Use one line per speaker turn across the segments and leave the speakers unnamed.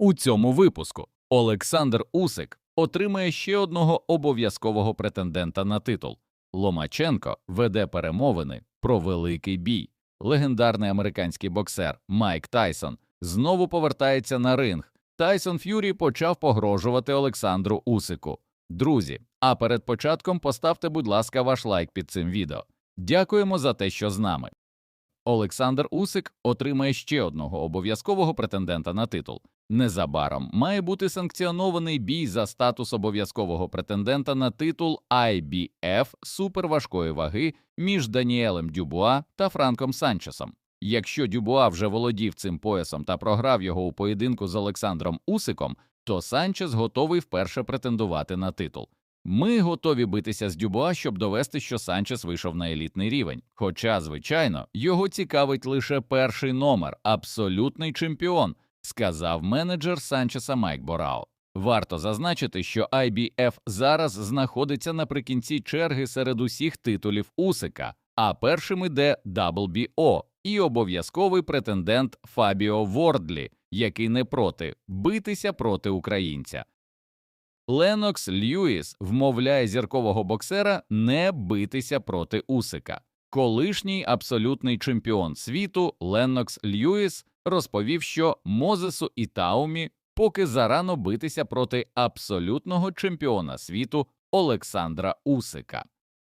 У цьому випуску Олександр Усик отримає ще одного обов'язкового претендента на титул. Ломаченко веде перемовини про великий бій. Легендарний американський боксер Майк Тайсон знову повертається на ринг. Тайсон Ф'юрі почав погрожувати Олександру Усику. Друзі, а перед початком поставте, будь ласка, ваш лайк під цим відео. Дякуємо за те, що з нами. Олександр Усик отримає ще одного обов'язкового претендента на титул. Незабаром має бути санкціонований бій за статус обов'язкового претендента на титул IBF суперважкої ваги між Даніелем Дюбуа та Франком Санчесом. Якщо Дюбуа вже володів цим поясом та програв його у поєдинку з Олександром Усиком, то Санчес готовий вперше претендувати на титул. Ми готові битися з Дюбуа, щоб довести, що Санчес вийшов на елітний рівень. Хоча, звичайно, його цікавить лише перший номер абсолютний чемпіон, сказав менеджер Санчеса Майк Борао. Варто зазначити, що IBF зараз знаходиться наприкінці черги серед усіх титулів Усика, а першим іде WBO і обов'язковий претендент Фабіо Вордлі, який не проти битися проти українця. Ленокс Льюіс вмовляє зіркового боксера не битися проти Усика. Колишній абсолютний чемпіон світу Леннокс Льюіс розповів, що Мозесу і Таумі поки зарано битися проти абсолютного чемпіона світу Олександра Усика.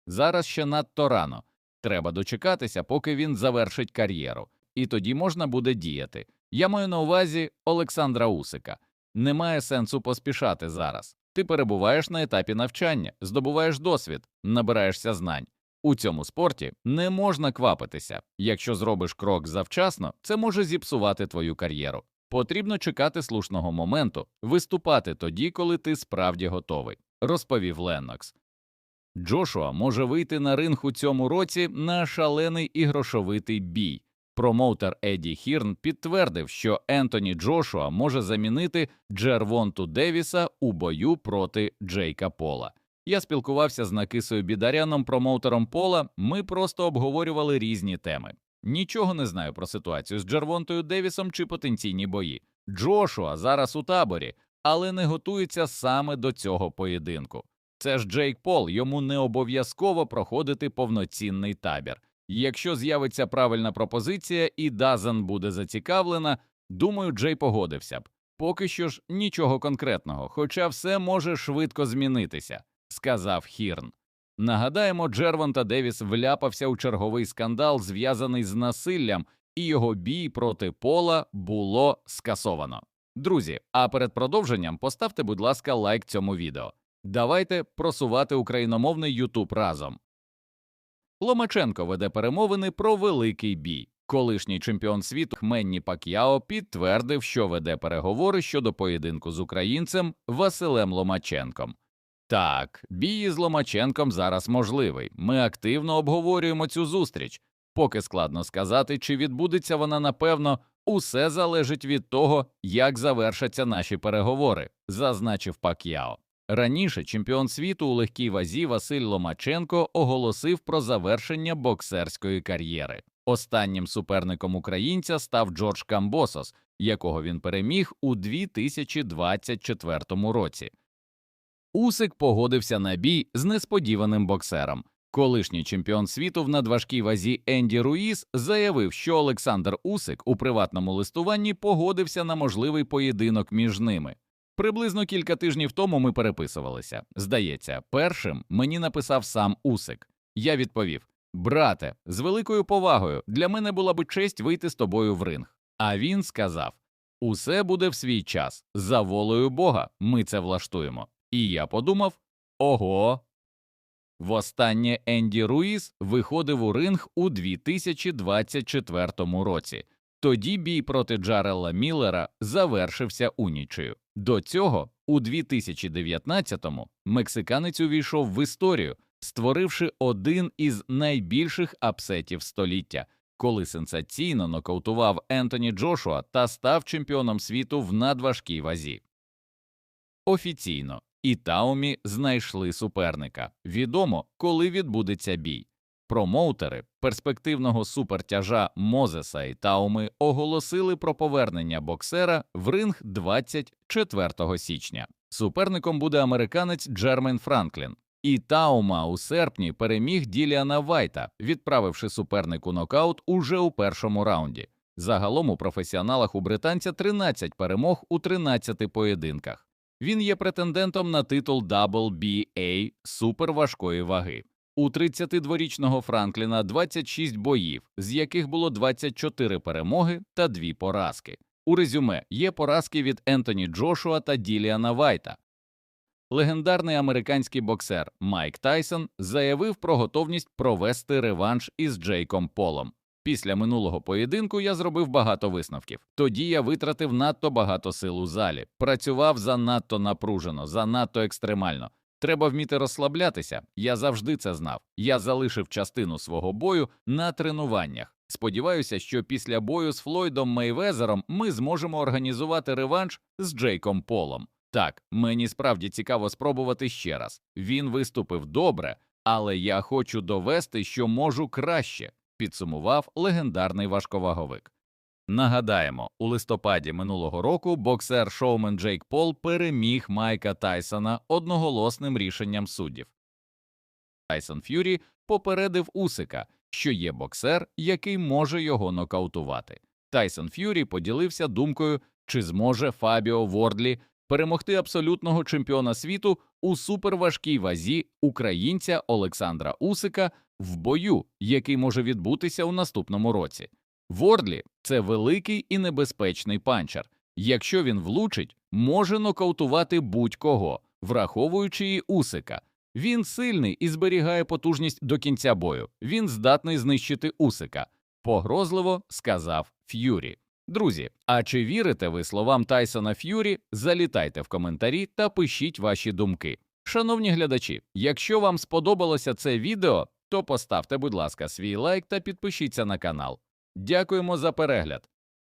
Зараз ще надто рано. Треба дочекатися, поки він завершить кар'єру, і тоді можна буде діяти. Я маю на увазі Олександра Усика. Немає сенсу поспішати зараз. Ти перебуваєш на етапі навчання, здобуваєш досвід, набираєшся знань. У цьому спорті не можна квапитися. Якщо зробиш крок завчасно, це може зіпсувати твою кар'єру. Потрібно чекати слушного моменту, виступати тоді, коли ти справді готовий, розповів Леннокс. Джошуа може вийти на ринг у цьому році на шалений і грошовитий бій. Промоутер Еді Хірн підтвердив, що Ентоні Джошуа може замінити Джервонту Девіса у бою проти Джейка Пола. Я спілкувався з Накисою Бідаряном, промоутером Пола. Ми просто обговорювали різні теми. Нічого не знаю про ситуацію з Джервонтою Девісом чи потенційні бої. Джошуа зараз у таборі, але не готується саме до цього поєдинку. Це ж Джейк Пол, йому не обов'язково проходити повноцінний табір. Якщо з'явиться правильна пропозиція і Дазан буде зацікавлена, думаю, Джей погодився б. Поки що ж нічого конкретного, хоча все може швидко змінитися, сказав Хірн. Нагадаємо, Джервон та Девіс вляпався у черговий скандал, зв'язаний з насиллям, і його бій проти пола було скасовано. Друзі, а перед продовженням поставте, будь ласка, лайк цьому відео. Давайте просувати україномовний Ютуб разом. Ломаченко веде перемовини про великий бій. Колишній чемпіон світу Хменні Пак'яо підтвердив, що веде переговори щодо поєдинку з українцем Василем Ломаченком. Так, бій з Ломаченком зараз можливий. Ми активно обговорюємо цю зустріч. Поки складно сказати, чи відбудеться вона напевно, усе залежить від того, як завершаться наші переговори, зазначив Пак'яо. Раніше чемпіон світу у легкій вазі Василь Ломаченко оголосив про завершення боксерської кар'єри. Останнім суперником українця став Джордж Камбосос, якого він переміг у 2024 році. Усик погодився на бій з несподіваним боксером. Колишній чемпіон світу в надважкій вазі Енді Руїс заявив, що Олександр Усик у приватному листуванні погодився на можливий поєдинок між ними. Приблизно кілька тижнів тому ми переписувалися. Здається, першим мені написав сам Усик. Я відповів: Брате, з великою повагою, для мене була би честь вийти з тобою в ринг. А він сказав: Усе буде в свій час, за волею Бога, ми це влаштуємо. І я подумав: ого. Востаннє Енді Руїс виходив у ринг у 2024 році. Тоді бій проти Джарела Міллера завершився унічею. До цього, у 2019-му, мексиканець увійшов в історію, створивши один із найбільших апсетів століття, коли сенсаційно нокаутував Ентоні Джошуа та став чемпіоном світу в надважкій вазі. Офіційно і Таумі знайшли суперника. Відомо, коли відбудеться бій. Промоутери перспективного супертяжа Мозеса і Тауми оголосили про повернення боксера в ринг 24 січня. Суперником буде американець Джермен Франклін. І Таума у серпні переміг Діліана Вайта, відправивши супернику нокаут уже у першому раунді. Загалом у професіоналах у британця 13 перемог у 13 поєдинках. Він є претендентом на титул WBA суперважкої ваги. У 32-річного Франкліна 26 боїв, з яких було 24 перемоги та 2 поразки. У резюме є поразки від Ентоні Джошуа та Діліана Вайта. Легендарний американський боксер Майк Тайсон заявив про готовність провести реванш із Джейком Полом. Після минулого поєдинку я зробив багато висновків. Тоді я витратив надто багато сил у залі, працював занадто напружено, занадто екстремально. Треба вміти розслаблятися. Я завжди це знав. Я залишив частину свого бою на тренуваннях. Сподіваюся, що після бою з Флойдом Мейвезером ми зможемо організувати реванш з Джейком Полом. Так, мені справді цікаво спробувати ще раз. Він виступив добре, але я хочу довести, що можу краще, підсумував легендарний важковаговик. Нагадаємо, у листопаді минулого року боксер шоумен Джейк Пол переміг Майка Тайсона одноголосним рішенням суддів. Тайсон Ф'юрі попередив Усика, що є боксер, який може його нокаутувати. Тайсон Ф'юрі поділився думкою, чи зможе Фабіо Вордлі перемогти абсолютного чемпіона світу у суперважкій вазі українця Олександра Усика в бою, який може відбутися у наступному році. Вордлі це великий і небезпечний панчер. Якщо він влучить, може нокаутувати будь-кого, враховуючи і Усика. Він сильний і зберігає потужність до кінця бою. Він здатний знищити Усика, погрозливо сказав Ф'юрі. Друзі, а чи вірите ви словам Тайсона Ф'юрі? Залітайте в коментарі та пишіть ваші думки. Шановні глядачі, якщо вам сподобалося це відео, то поставте, будь ласка, свій лайк та підпишіться на канал. Дякуємо за перегляд.